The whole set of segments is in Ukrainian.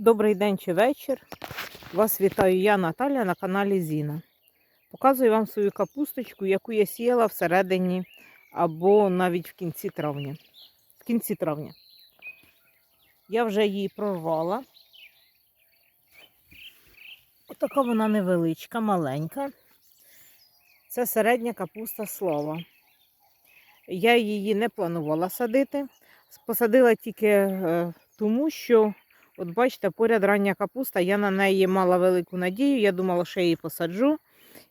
Добрий день чи вечір. Вас вітаю я, Наталя, на каналі Зіна. Показую вам свою капусточку, яку я сіяла всередині або навіть в кінці травня. В кінці травня. Я вже її прорвала. Отака вона невеличка, маленька. Це середня капуста слова. Я її не планувала садити. Посадила тільки е, тому, що От бачите, поряд рання капуста, я на неї мала велику надію. Я думала, що я її посаджу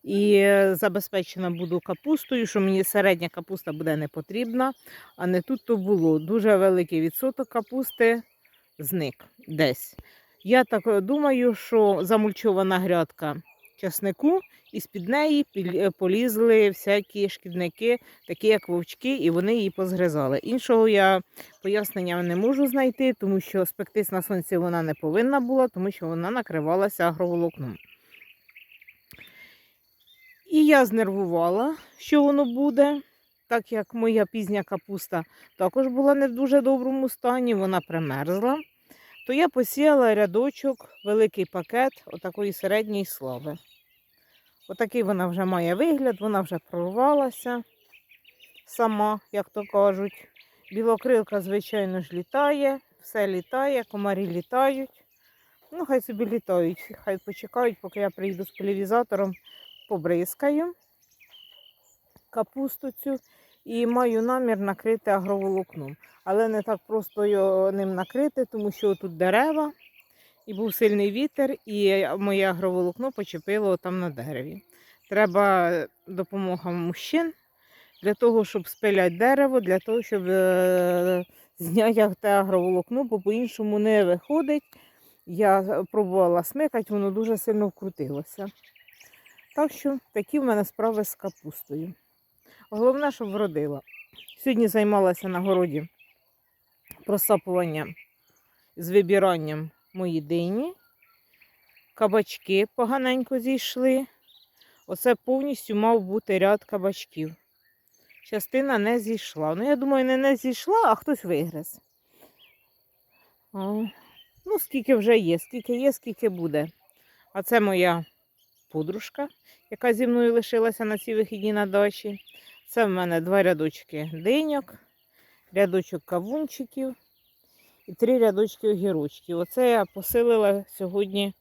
і е, забезпечена буду капустою, що мені середня капуста буде не потрібна, а не тут то було. Дуже великий відсоток капусти зник десь. Я так е, думаю, що замульчована грядка часнику, і з-під неї е, полізли всякі шкідники, такі як вовчки, і вони її позгризали. Іншого я пояснення не можу знайти, тому що спектись на сонці вона не повинна була, тому що вона накривалася агроволокном. І я знервувала, що воно буде, так як моя пізня капуста також була не в дуже доброму стані, вона примерзла. То я посіяла рядочок, великий пакет отакої середньої слави. Отакий вона вже має вигляд, вона вже прорвалася сама, як то кажуть. Білокрилка, звичайно ж, літає, все літає, комарі літають. Ну, хай собі літають, хай почекають, поки я прийду з полівізатором, побризкаю капусту цю і маю намір накрити агроволокном. Але не так просто його ним накрити, тому що тут дерева, і був сильний вітер, і моє агроволокно почепило там на дереві. Треба допомога мужчин для того, щоб спиляти дерево, для того, щоб е, зняти те агроволокно, бо по-іншому не виходить. Я пробувала смикати, воно дуже сильно вкрутилося. Так що такі в мене справи з капустою. Головне, щоб вродила. Сьогодні займалася на городі просапуванням з вибіранням мої дині. Кабачки поганенько зійшли. Оце повністю мав бути ряд кабачків. Частина не зійшла. Ну, я думаю, не не зійшла, а хтось вигриз. Ну, скільки вже є, скільки є, скільки буде. А це моя подружка, яка зі мною лишилася на цій вихідні на дачі. Це в мене два рядочки диньок, рядочок кавунчиків і три рядочки огірочків. Оце я посилила сьогодні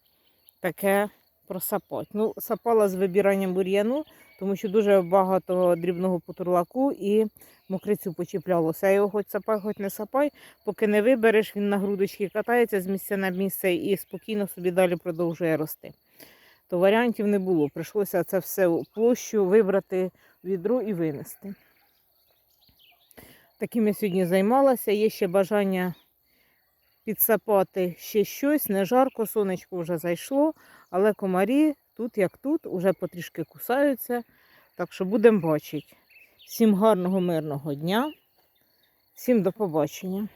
таке просапати. Ну, сапала з вибиранням бур'яну, тому що дуже багато дрібного потурлаку і мокрицю почіплялося. Його хоч сапай, хоч не сапай, поки не вибереш, він на грудочки катається з місця на місце і спокійно собі далі продовжує рости. То варіантів не було. Прийшлося це все площу вибрати відро і винести. Таким я сьогодні займалася. Є ще бажання підсапати ще щось. Не жарко, сонечко вже зайшло, але комарі тут, як тут, уже потрішки кусаються. Так що будемо бачити. Всім гарного, мирного дня. Всім до побачення.